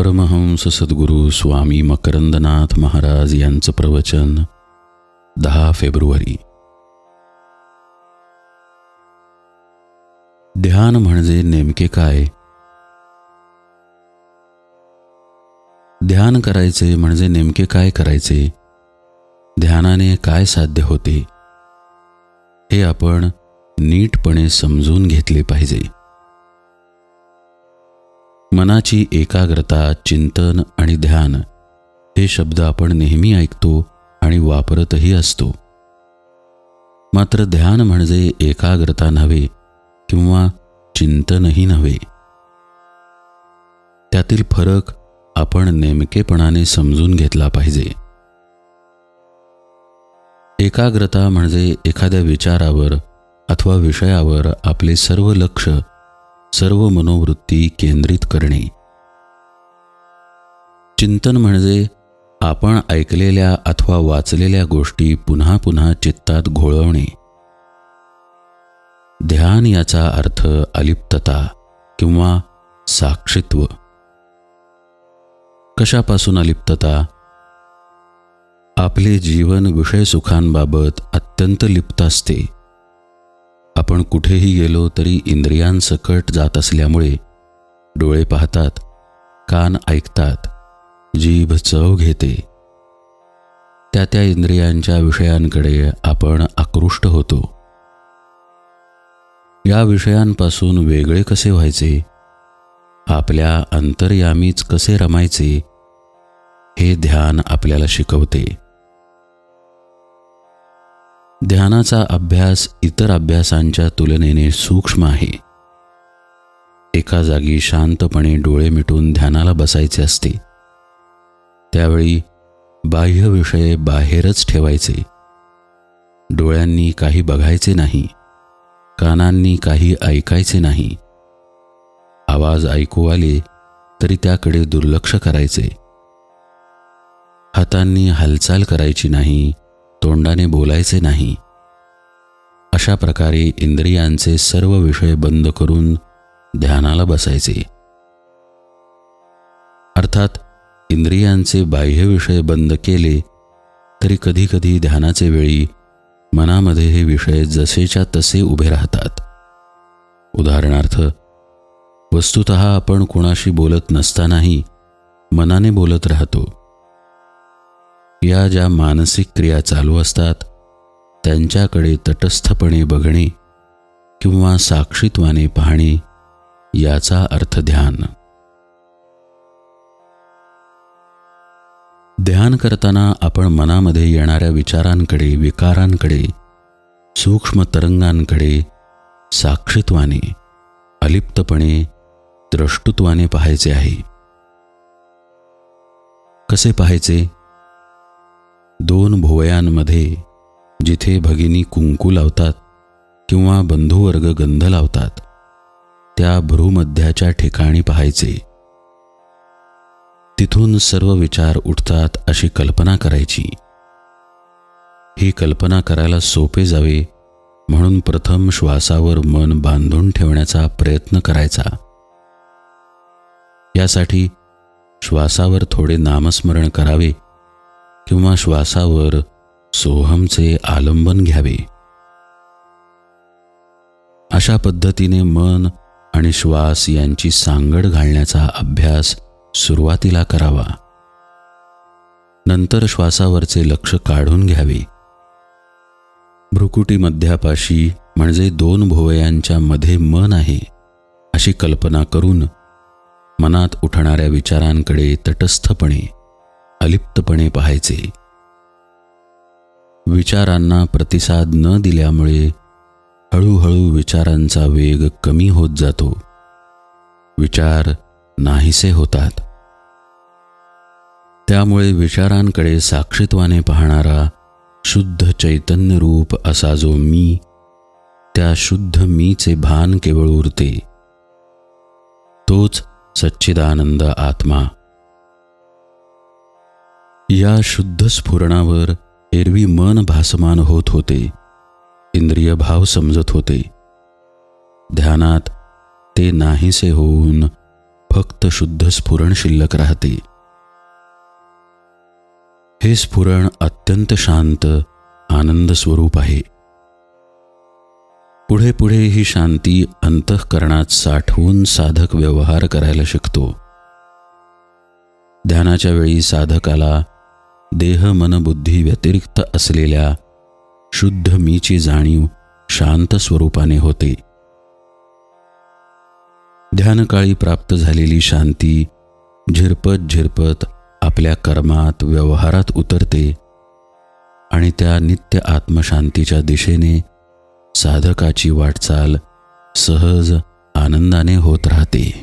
परमहंस सद्गुरू स्वामी मकरंदनाथ महाराज यांचं प्रवचन दहा फेब्रुवारी. ध्यान म्हणजे नेमके काय? ध्यान करायचे म्हणजे नेमके काय करायचे? ध्यानाने काय साध्य होते? हे आपण नीटपणे समजून घेतले पाहिजे. मनाची एकाग्रता चिंतन आणि ध्यान हे शब्द आपण नेहमी ऐकतो आणि वापरतही असतो. मात्र ध्यान म्हणजे एकाग्रता नव्हे किंवा चिंतनही नव्हे. त्यातील फरक आपण नेमकेपणाने समजून घेतला पाहिजे. एकाग्रता म्हणजे एखाद्या विचारावर अथवा विषयावर आपले सर्व लक्ष सर्व मनोवृत्ती केंद्रित करणे. चिंतन म्हणजे आपण ऐकलेल्या अथवा वाचलेल्या गोष्टी पुन्हा पुन्हा चित्तात घोळवणे. ध्यान याचा अर्थ अलिप्तता किंवा साक्षित्व. कशापासून अलिप्तता? आपले जीवन विषय सुखांबाबत अत्यंत लिप्त असते. आपण कुठेही गेलो तरी इंद्रियांसकट जात असल्यामुळे डोळे पाहतात कान ऐकतात जीभ चव घेते. त्या त्या इंद्रियांच्या विषयांकडे आपण आकृष्ट होतो. या विषयांपासून वेगळे कसे व्हायचे? आपल्या अंतर्यामीच कसे रमायचे? हे ध्यान आपल्याला शिकवते. ध्यानाचा अभ्यास इतर अभ्यासांच्या तुलनेने सूक्ष्म आहे. एका जागी शांतपणे डोळे मिटून ध्यानाला बसायचे असते. त्यावेळी बाह्य विषय बाहेरच ठेवायचे. डोळ्यांनी काही बघायचे नाही. कानांनी काही ऐकायचे नाही. आवाज ऐकू आले तरी त्याकडे दुर्लक्ष करायचे. हातांनी हालचाल करायची नाही. तोंडाने बोलायचे नाही. अशा प्रकारे इंद्रियांचे सर्व विषय बंद करून ध्यानाला बसायचे. अर्थात इंद्रियांचे बाह्य विषय बंद केले तरी कधीकधी ध्यानाचे वेळी मनामध्ये हे विषय जसेच्या तसे उभे राहतात. उदाहरणार्थ वस्तुत आपण कुणाशी बोलत नसतानाही मनाने बोलत राहतो. या ज्या मानसिक क्रिया चालू असतात त्यांच्याकडे तटस्थपणे बघणे किंवा साक्षीत्वाने पाहणे याचा अर्थ ध्यान. ध्यान करताना आपण मनामध्ये येणाऱ्या विचारांकडे विकारांकडे सूक्ष्म तरंगांकडे साक्षीत्वाने अलिप्तपणे द्रष्टुत्वाने पाहायचे आहे. कसे पाहायचे? दोन भुवयांमध्ये जिथे भगिनी कुंकू लावतात किंवा बंधुवर्ग गंध लावतात त्या भ्रूमध्याच्या ठिकाणी पाहायचे. तिथून सर्व विचार उठतात अशी कल्पना करायची. ही कल्पना करायला सोपे जावे म्हणून प्रथम श्वासावर मन बांधून ठेवण्याचा प्रयत्न करायचा. यासाठी श्वासावर थोडे नामस्मरण करावे. किंवा श्वासावर सोहमचे आलंबन घ्यावे. अशा पद्धतीने मन आणि श्वास यांची सांगड घालण्याचा अभ्यास सुरुवातीला करावा. नंतर श्वासावरचे लक्ष काढून घ्यावे. भ्रुकुटी मध्यापाशी म्हणजे दोन भुवयांच्या मध्ये मन आहे अशी कल्पना करून मनात उठणाऱ्या विचारांकडे तटस्थपणे अलिप्तपणे पाहायचे. विचारांना प्रतिसाद न दिल्यामुळे हळूहळू विचारांचा वेग कमी होत जातो. विचार नाहीसे होतात. त्यामुळे विचारांकडे साक्षित्वाने पाहणारा शुद्ध चैतन्य रूप असा जो मी त्या शुद्ध मीचे भान केवळ उरते. तोच सच्चिदानंद आत्मा. या शुद्ध स्फुरणावर एरवी मन भासमान होत होते. इंद्रिय भाव समजत होते. ध्यानात ते नाहीसे होऊन फक्त शुद्ध स्फुरण शिल्लक राहते. हे स्फुरण अत्यंत शांत आनंद स्वरूप आहे. पुढे पुढे ही शांती अंतःकरणात साठवून साधक व्यवहार करायला शिकतो. ध्यानाच्या वेळी साधकाला देह मन बुद्धी व्यतिरिक्त असलेल्या शुद्ध मीची जाणीव शांत स्वरूपाने होते. ध्यानकाळी प्राप्त झालेली शांती झिरपत झिरपत आपल्या कर्मात व्यवहारात उतरते आणि त्या नित्य आत्मशांतीच्या दिशेने साधकाची वाटचाल सहज आनंदाने होत राहते.